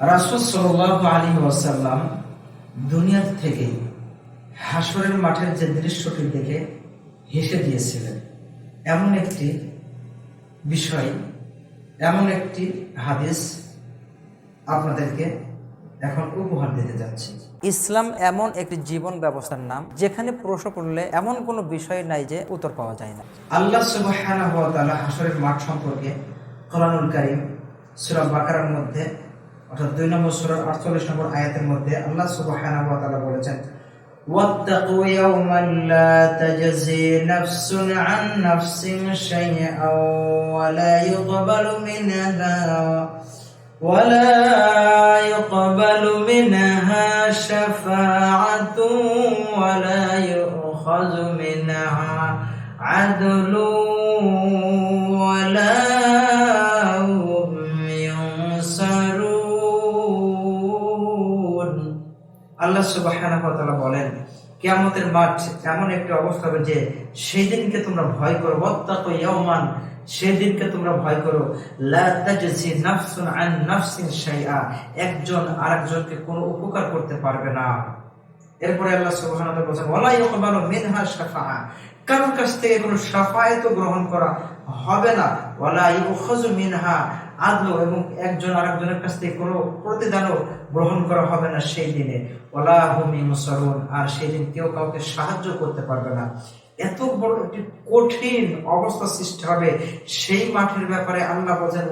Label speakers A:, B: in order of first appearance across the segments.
A: রাসুল সাল্লাহ আলী ওয়াসাল্লাম দুনিয়া থেকে হাসরের মাঠের যে দৃশ্যটি দেখে হেসে দিয়েছিলেন। এমন একটি বিষয় এমন একটি হাদিস আপনাদেরকে এখন উপহার দিতে যাচ্ছি।
B: ইসলাম এমন একটি জীবন ব্যবস্থার নাম যেখানে প্রশ্ন করলে এমন কোনো বিষয় নাই যে উত্তর পাওয়া যায় না।
A: আল্লাহ ওয়া হাসরের মাঠ সম্পর্কে কোরআনুল কারীম সূরা বাকারার মধ্যে অর্থাৎ দুই নম্বর সূরার 48 নম্বর আয়াতের মধ্যে আল্লাহ সুবহানাহু ওয়া তাআলা বলেছেন واتقوا يوما لا تجزي نفس عن نفس شيئا ولا يقبل منها ولا يقبل منها شفاعة ولا يؤخذ منها عدل ولا আল্লাহ ওয়া বলেন, কিয়ামতের মাঠ এমন একটি অবস্থা হবে যে সেই দিনকে তোমরা ভয় করো, ওয়াত্তাকু ইয়াওমান সেই দিনকে তোমরা ভয় করো। নাফসুন আন নাফসিন শাইআ, একজন আরেকজনকে কোনো উপকার করতে পারবে না। এরপরে আল্লাহ সুবহানাহু ওয়া তাআলা বলেন ওয়ালা শাফাআ কারোর কাছ থেকে কোনো সাফায়াত গ্রহণ করা হবে না। ওয়ালা ইউখাযু মিনহা আদল এবং একজন আরেকজনের কাছ থেকে কোনো প্রতিদানও গ্রহণ করা হবে না সেই দিনে। ওলা ইউনসারুন আর সেই দিন কেউ কাউকে সাহায্য করতে পারবে না। এত বড় একটি কঠিন অবস্থা সৃষ্টি হবে সেই মাঠের ব্যাপারে আল্লাহ বলছেন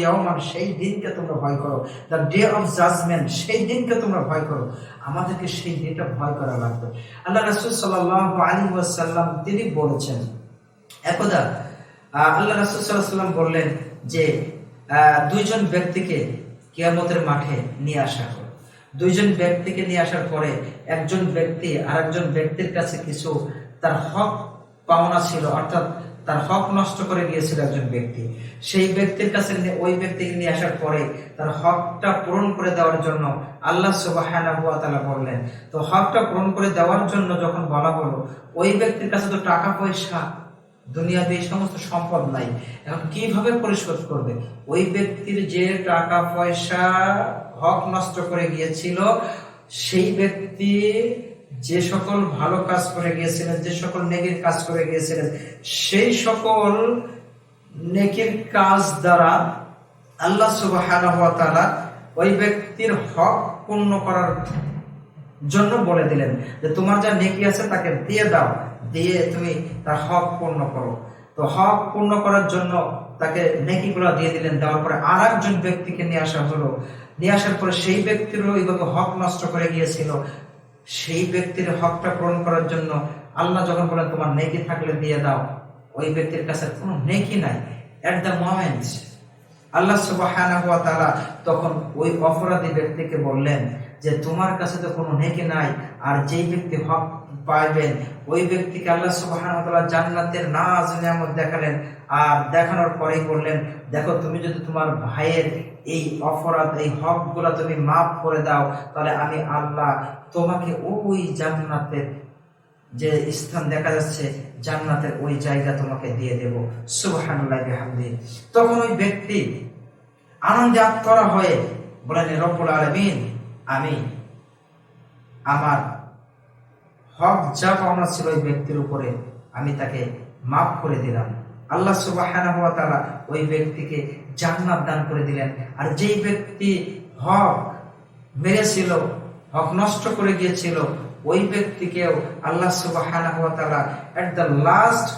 A: ইয়াওমান সেই দিনকে তোমরা ভয় করো। দ্য ডে অফ জাজমেন্ট সেই দিনকে তোমরা ভয় করো। আমাদেরকে সেই দিনটা ভয় করা লাগবে। আল্লাহ রাসূল সাল্লাল্লাহু আলাইহি ওয়াসাল্লাম তিনি বলেছেন, একদা আল্লাহ রাসূল সাল্লাল্লাহু আলাইহি ওয়াসাল্লাম বললেন যে দুইজন ব্যক্তিকে কিয়ামতের মাঠে নিয়ে আসা হয় দুইজন ব্যক্তিকে নিয়ে আসার পরে একজন ব্যক্তি আরেকজন ব্যক্তির কাছে কিছু তার হক পাওনা ছিল, অর্থাৎ তার হক নষ্ট করে গিয়েছিল একজন ব্যক্তি। সেই ব্যক্তির কাছে ওই ব্যক্তিকে নিয়ে আসার পরে তার হকটা পূরণ করে দেওয়ার জন্য আল্লাহ তাআলা বললেন। তো হকটা পূরণ করে দেওয়ার জন্য যখন বলা হলো, ওই ব্যক্তির কাছে তো টাকা পয়সা দুনিয়াতে এই সমস্ত সম্পদ নাই। এখন কীভাবে পরিশোধ করবে? ওই ব্যক্তির যে টাকা পয়সা হক নষ্ট করে গিয়েছিল, সেই ব্যক্তি যে সকল ভালো কাজ করে গিয়েছিলেন, যে সকল নেকির কাজ করে গিয়েছিলেন, সেই সকল নেকির কাজ দ্বারা আল্লাহ ওয়া ওই ব্যক্তির হক পূর্ণ করার জন্য বলে দিলেন যে তোমার যা নেকি আছে তাকে দিয়ে দাও, দিয়ে তুমি তার হক পূর্ণ করো। তো হক পূর্ণ করার জন্য তাকে নেকিগুলো দিয়ে দিলেন। দেওয়ার পরে আর একজন ব্যক্তিকে নিয়ে আসা হলো। নিয়ে আসার পরে সেই ব্যক্তিরও এইভাবে হক নষ্ট করে গিয়েছিল। সেই ব্যক্তির হকটা পূরণ করার জন্য আল্লাহ যখন বলেন, তোমার নেকি থাকলে দিয়ে দাও। ওই ব্যক্তির কাছে কোনো নেকি নাই। এট দ্য মোমেন্ট আল্লাহ তাআলা তখন ওই অপরাধী ব্যক্তিকে বললেন যে তোমার কাছে তো কোনো নেকি নাই, আর যেই ব্যক্তি হক পাইবেন, ওই ব্যক্তিকে আল্লাহ তাআলা জান্নাতের নাজ নিয়ামত দেখালেন, আর দেখানোর পরেই বললেন, দেখো, তুমি যদি তোমার ভাইয়ের এই অপরাধ, এই হকগুলো তুমি মাফ করে দাও, তাহলে আমি আল্লাহ তোমাকে ওই জান্নাতের যে স্থান দেখা যাচ্ছে, জান্নাতের ওই জায়গা তোমাকে দিয়ে দেব। বিহামদি। তখন ওই ব্যক্তি আনন্দে আত্মরা হয়ে বলেন রব্বুল আলামিন আমি, আমার হক যা পাওনা ছিল ওই ব্যক্তির উপরে আমি তাকে মাফ করে দিলাম। আল্লাহ ওয়া তাআলা ওই ব্যক্তিকে জান্নাত দান করে দিলেন। আর যেই ব্যক্তি হক মেরেছিল, হক নষ্ট করে গিয়েছিল, ওই ব্যক্তিকেও আল্লাহ তাআলা at the last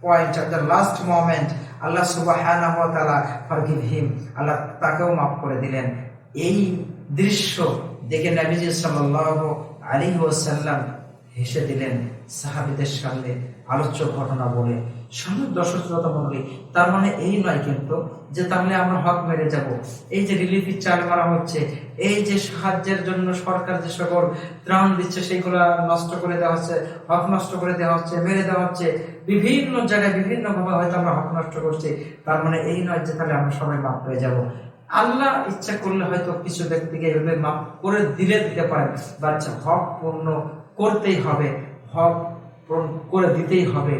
A: point at the last moment Allah হিম আল্লাহ তাকেও মাফ করে দিলেন। এই দৃশ্য দেখে নবীজি সাল্লাল্লাহু আলাইহি ওয়াসাল্লাম হেসে দিলেন, সাহাবিদের সামনে আলোচ্য ঘটনা বলে সময় দর্শক শ্রোতা মন্ডলী তার মানে এই নয় কিন্তু যে তাহলে আমরা হক মেরে যাব। এই যে রিলিফের চাল মারা হচ্ছে, এই যে সাহায্যের জন্য সরকার যে সকল ত্রাণ দিচ্ছে, সেগুলো নষ্ট করে দেওয়া হচ্ছে, হক নষ্ট করে দেওয়া হচ্ছে, মেরে দেওয়া হচ্ছে, বিভিন্ন জায়গায় বিভিন্নভাবে হয়তো আমরা হক নষ্ট করছি, তার মানে এই নয় যে তাহলে আমরা সবাই মাপ হয়ে যাব। আল্লাহ ইচ্ছা করলে হয়তো কিছু ব্যক্তিকে এভাবে মাফ করে দিলে দিতে পারেন বাচ্চা হক পূর্ণ করতেই হবে, হক পূরণ করে দিতেই হবে।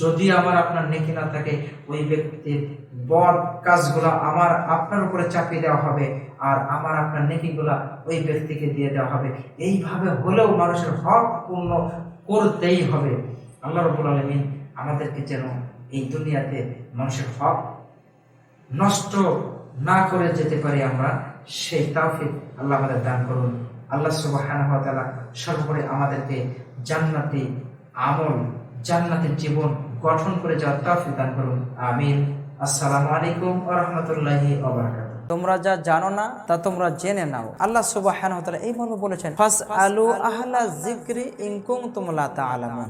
A: যদি আমার আপনার নেকি না থাকে, ওই ব্যক্তির বদ কাজগুলো আমার, আপনার উপরে চাপিয়ে দেওয়া হবে, আর আমার আপনার নেকিগুলা ওই ব্যক্তিকে দিয়ে দেওয়া হবে। এইভাবে হলেও মানুষের হক পূর্ণ করতেই হবে। আল্লাহ রবুল আলমিন আমাদেরকে যেন এই দুনিয়াতে মানুষের হক নষ্ট না করে যেতে পারি আমরা, সেই তাওফিক আল্লাহ আমাদের দান করুন। আল্লাহ সুবহানাহু ওয়া সর্বোপরি আমাদেরকে জান্নাতি আমল, জান্নাতের জীবন গঠন করে যাওয়ার তাওফিক দান করুন। আমিন। আসসালামু আলাইকুম রাহমাতুল্লাহি
B: তোমরা যা জানো না, তা তোমরা জেনে নাও। আল্লাহ তাআলা এই মর্মে বলেছেন ফাস আলু আহলা যিকরি ইন কুনতুম লা তাআলামুন।